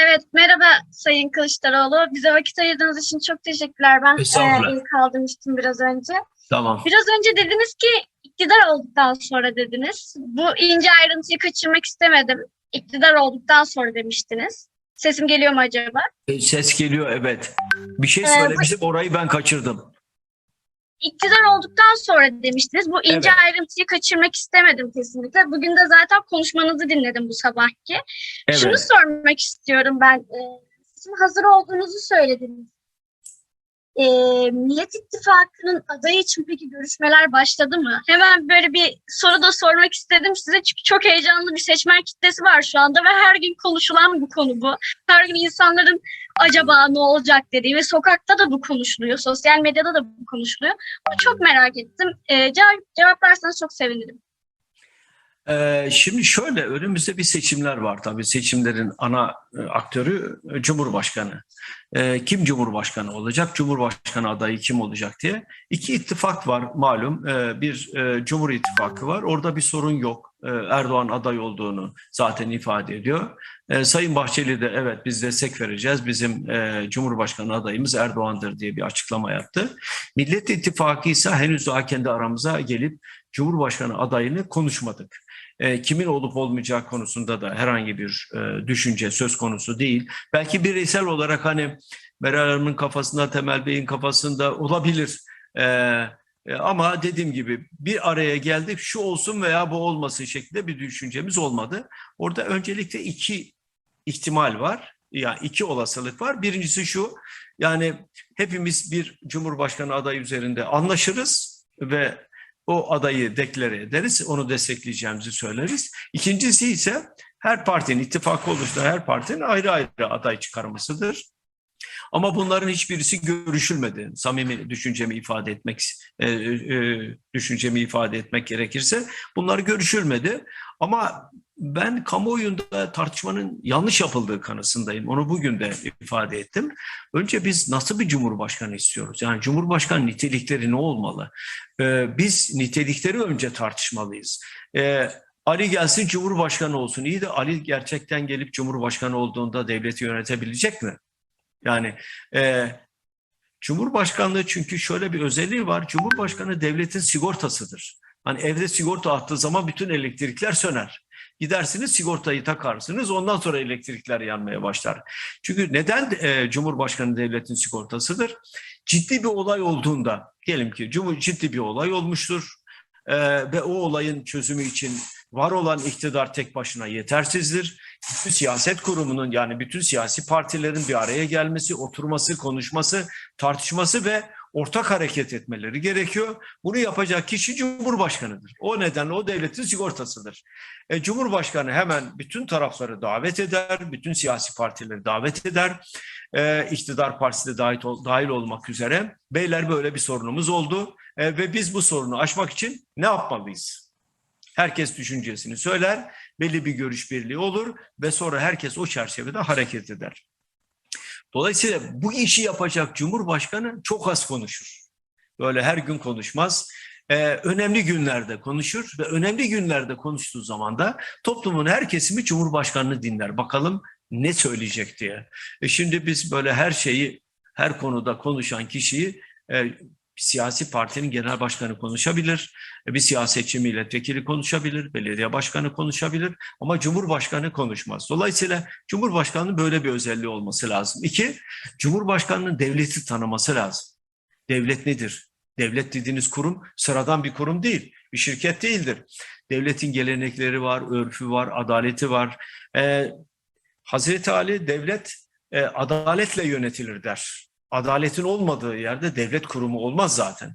Evet, merhaba Sayın Kılıçdaroğlu. Bize vakit ayırdığınız için çok teşekkürler. Ben Estağfurullah. e, iyi kaldırmıştım biraz önce. Tamam. Biraz önce dediniz ki iktidar olduktan sonra dediniz. Bu ince ayrıntıyı kaçırmak istemedim. İktidar olduktan sonra demiştiniz. Sesim geliyor mu acaba? E, Ses geliyor evet. Bir şey Ee, söylemiştim orayı ben kaçırdım. İktidar olduktan sonra demiştiniz. Bu ince Evet. ayrıntıyı kaçırmak istemedim kesinlikle. Bugün de zaten konuşmanızı dinledim bu sabahki. Şunu Evet. sormak istiyorum ben. Ee, sizin hazır olduğunuzu söylediniz. Ee, Millet İttifakı'nın adayı için peki görüşmeler başladı mı? Hemen böyle bir soru da sormak istedim size. Çünkü çok heyecanlı bir seçmen kitlesi var şu anda ve her gün konuşulan bu konu bu. Her gün insanların acaba ne olacak dediği ve sokakta da bu konuşuluyor. Sosyal medyada da bu konuşuluyor. Bunu çok merak ettim. Ee, cevap, cevaplarsanız çok sevinirim. Ee, şimdi şöyle önümüzde bir seçimler var tabii. Seçimlerin ana e, aktörü e, Cumhurbaşkanı. Ee, kim Cumhurbaşkanı olacak? Cumhurbaşkanı adayı kim olacak diye. İki ittifak var malum. Ee, bir e, Cumhur İttifakı var. Orada bir sorun yok. Erdoğan aday olduğunu zaten ifade ediyor. Sayın Bahçeli de evet biz destek vereceğiz. Bizim Cumhurbaşkanı adayımız Erdoğan'dır diye bir açıklama yaptı. Millet İttifakı ise henüz daha kendi aramıza gelip Cumhurbaşkanı adayını konuşmadık. E, kimin olup olmayacağı konusunda da herhangi bir e, düşünce söz konusu değil. Belki bireysel olarak hani Meral Hanım'ın kafasında, Temel Bey'in kafasında olabilir. E, e, ama dediğim gibi bir araya geldik şu olsun veya bu olmasın şeklinde bir düşüncemiz olmadı. Orada öncelikle iki ihtimal var. Yani iki olasılık var. Birincisi şu yani hepimiz bir cumhurbaşkanı adayı üzerinde anlaşırız ve o adayı deklare ederiz, onu destekleyeceğimizi söyleriz. İkincisi ise her partinin ittifakı oluştuğu her partinin ayrı ayrı aday çıkarmasıdır. Ama bunların hiçbirisi görüşülmedi. Samimi düşüncemi ifade etmek e, e, düşüncemi ifade etmek gerekirse bunlar görüşülmedi. Ama ben kamuoyunda tartışmanın yanlış yapıldığı kanısındayım. Onu bugün de ifade ettim. Önce biz nasıl bir cumhurbaşkanı istiyoruz? Yani cumhurbaşkanı nitelikleri ne olmalı? Ee, biz nitelikleri önce tartışmalıyız. Ee, Ali gelsin cumhurbaşkanı olsun. İyi de Ali gerçekten gelip cumhurbaşkanı olduğunda devleti yönetebilecek mi? Yani e, Cumhurbaşkanlığı çünkü şöyle bir özelliği var. Cumhurbaşkanı devletin sigortasıdır. Hani evde sigorta attığı zaman bütün elektrikler söner. Gidersiniz sigortayı takarsınız ondan sonra elektrikler yanmaya başlar. Çünkü neden e, Cumhurbaşkanı devletin sigortasıdır? Ciddi bir olay olduğunda diyelim ki Cumhur ciddi bir olay olmuştur e, ve o olayın çözümü için var olan iktidar tek başına yetersizdir. Bütün siyaset kurumunun yani bütün siyasi partilerin bir araya gelmesi, oturması, konuşması, tartışması ve ortak hareket etmeleri gerekiyor. Bunu yapacak kişi Cumhurbaşkanıdır. O nedenle o devletin sigortasıdır. E, Cumhurbaşkanı hemen bütün tarafları davet eder, bütün siyasi partileri davet eder. E, iktidar partisi de dahil, dahil olmak üzere. Beyler böyle bir sorunumuz oldu E, ve biz bu sorunu aşmak için ne yapmalıyız? Herkes düşüncesini söyler, belli bir görüş birliği olur ve sonra herkes o çerçevede hareket eder. Dolayısıyla bu işi yapacak Cumhurbaşkanı çok az konuşur. Böyle her gün konuşmaz. Ee, önemli günlerde konuşur ve önemli günlerde konuştuğu zaman da toplumun her kesimi Cumhurbaşkanını dinler. Bakalım ne söyleyecek diye. E şimdi biz böyle her şeyi, her konuda konuşan kişiyi e, bir siyasi partinin genel başkanı konuşabilir, bir siyasetçi milletvekili konuşabilir, belediye başkanı konuşabilir ama Cumhurbaşkanı konuşmaz. Dolayısıyla Cumhurbaşkanının böyle bir özelliği olması lazım. İki, Cumhurbaşkanının devleti tanıması lazım. Devlet nedir? Devlet dediğiniz kurum sıradan bir kurum değil, bir şirket değildir. Devletin gelenekleri var, örfü var, adaleti var. Ee, Hazreti Ali devlet e, adaletle yönetilir der. Adaletin olmadığı yerde devlet kurumu olmaz zaten.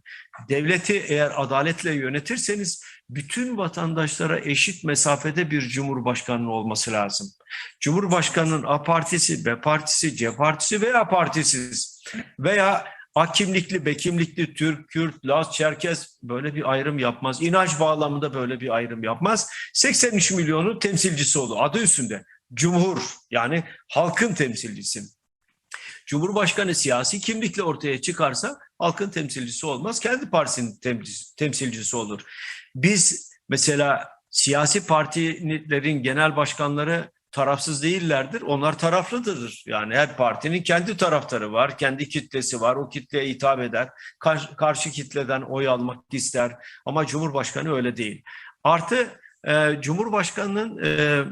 Devleti eğer adaletle yönetirseniz bütün vatandaşlara eşit mesafede bir cumhurbaşkanının olması lazım. Cumhurbaşkanının A partisi, B partisi, C partisi veya partisiz veya A kimlikli, B kimlikli, Türk, Kürt, Laz, Çerkez böyle bir ayrım yapmaz. İnanç bağlamında böyle bir ayrım yapmaz. 83 milyonun temsilcisi oldu. Adı üstünde. Cumhur yani halkın temsilcisi. Cumhurbaşkanı siyasi kimlikle ortaya çıkarsa halkın temsilcisi olmaz. Kendi partisinin temsil- temsilcisi olur. Biz mesela siyasi partilerin genel başkanları tarafsız değillerdir. Onlar taraflıdır. Yani her partinin kendi taraftarı var, kendi kitlesi var. O kitleye hitap eder. Karşı, karşı kitleden oy almak ister. Ama Cumhurbaşkanı öyle değil. Artı e, Cumhurbaşkanının e,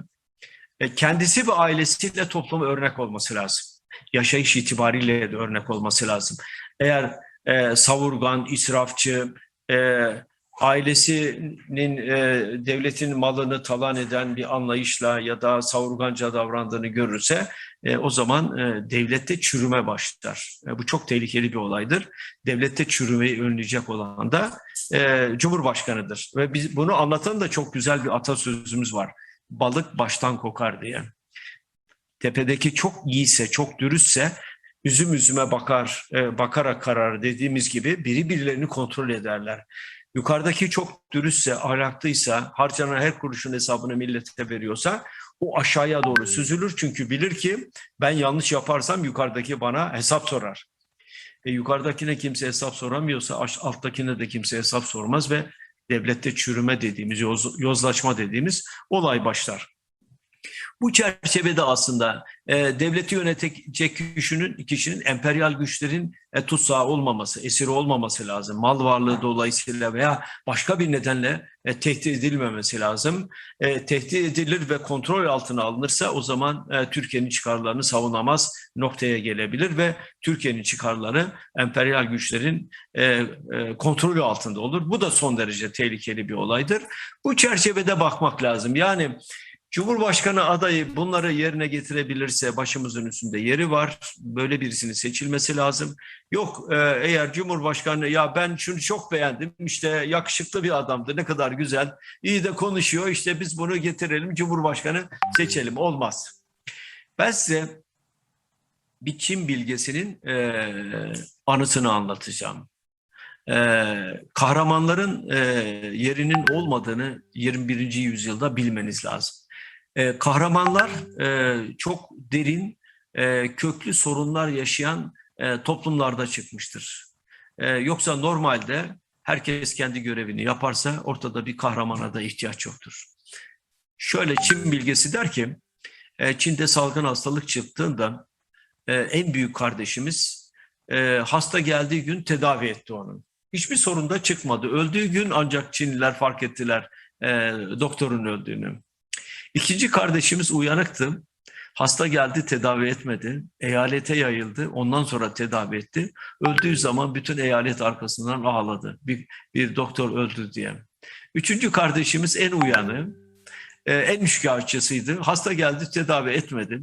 e, kendisi ve ailesiyle topluma örnek olması lazım. Yaşayış itibariyle de örnek olması lazım. Eğer e, savurgan, israfçı, e, ailesinin e, devletin malını talan eden bir anlayışla ya da savurganca davrandığını görürse e, o zaman e, devlette çürüme başlar. E, bu çok tehlikeli bir olaydır. Devlette çürümeyi önleyecek olan da e, Cumhurbaşkanıdır. Ve biz bunu anlatan da çok güzel bir atasözümüz var. Balık baştan kokar diye. Tepedeki çok iyiyse, çok dürüstse üzüm üzüme bakar, e, bakarak karar dediğimiz gibi biri birilerini kontrol ederler. Yukarıdaki çok dürüstse, ahlaklıysa, harcanan her kuruşun hesabını millete veriyorsa o aşağıya doğru süzülür. Çünkü bilir ki ben yanlış yaparsam yukarıdaki bana hesap sorar. E, yukarıdakine kimse hesap soramıyorsa alttakine de kimse hesap sormaz ve devlette çürüme dediğimiz, yoz- yozlaşma dediğimiz olay başlar. Bu çerçevede aslında e, devleti yönetecek kişinin, kişinin emperyal güçlerin e, tutsağı olmaması, esiri olmaması lazım. Mal varlığı dolayısıyla veya başka bir nedenle e, tehdit edilmemesi lazım. E, tehdit edilir ve kontrol altına alınırsa o zaman e, Türkiye'nin çıkarlarını savunamaz noktaya gelebilir ve Türkiye'nin çıkarları emperyal güçlerin e, e, kontrolü altında olur. Bu da son derece tehlikeli bir olaydır. Bu çerçevede bakmak lazım. Yani Cumhurbaşkanı adayı bunları yerine getirebilirse başımızın üstünde yeri var. Böyle birisinin seçilmesi lazım. Yok e, eğer Cumhurbaşkanı ya ben şunu çok beğendim işte yakışıklı bir adamdı ne kadar güzel iyi de konuşuyor işte biz bunu getirelim Cumhurbaşkanı seçelim olmaz. Ben size bir Çin bilgesinin e, anısını anlatacağım. E, kahramanların e, yerinin olmadığını 21. yüzyılda bilmeniz lazım. E, kahramanlar e, çok derin, e, köklü sorunlar yaşayan e, toplumlarda çıkmıştır. E, yoksa normalde herkes kendi görevini yaparsa ortada bir kahramana da ihtiyaç yoktur. Şöyle Çin bilgesi der ki, e, Çin'de salgın hastalık çıktığında e, en büyük kardeşimiz e, hasta geldiği gün tedavi etti onu. Hiçbir sorun da çıkmadı. Öldüğü gün ancak Çinliler fark ettiler e, doktorun öldüğünü. İkinci kardeşimiz uyanıktı. Hasta geldi tedavi etmedi. Eyalete yayıldı. Ondan sonra tedavi etti. Öldüğü zaman bütün eyalet arkasından ağladı. Bir, bir doktor öldü diye. Üçüncü kardeşimiz en uyanı, e, en şikayetçisiydi. Hasta geldi tedavi etmedi.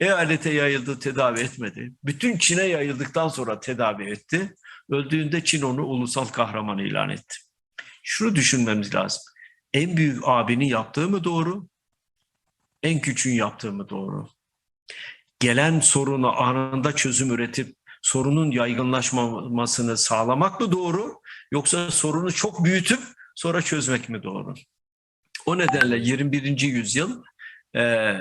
Eyalete yayıldı tedavi etmedi. Bütün Çin'e yayıldıktan sonra tedavi etti. Öldüğünde Çin onu ulusal kahraman ilan etti. Şunu düşünmemiz lazım. En büyük abinin yaptığı mı doğru? En küçüğün yaptığı mı doğru? Gelen sorunu anında çözüm üretip sorunun yaygınlaşmamasını sağlamak mı doğru? Yoksa sorunu çok büyütüp sonra çözmek mi doğru? O nedenle 21. yüzyıl e,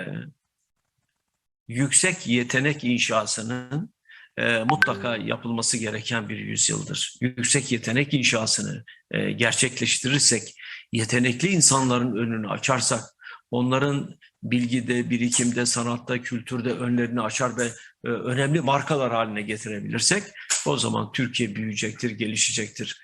yüksek yetenek inşasının e, mutlaka yapılması gereken bir yüzyıldır. Yüksek yetenek inşasını e, gerçekleştirirsek, yetenekli insanların önünü açarsak, onların bilgide, birikimde, sanatta, kültürde önlerini açar ve e, önemli markalar haline getirebilirsek, o zaman Türkiye büyüyecektir, gelişecektir.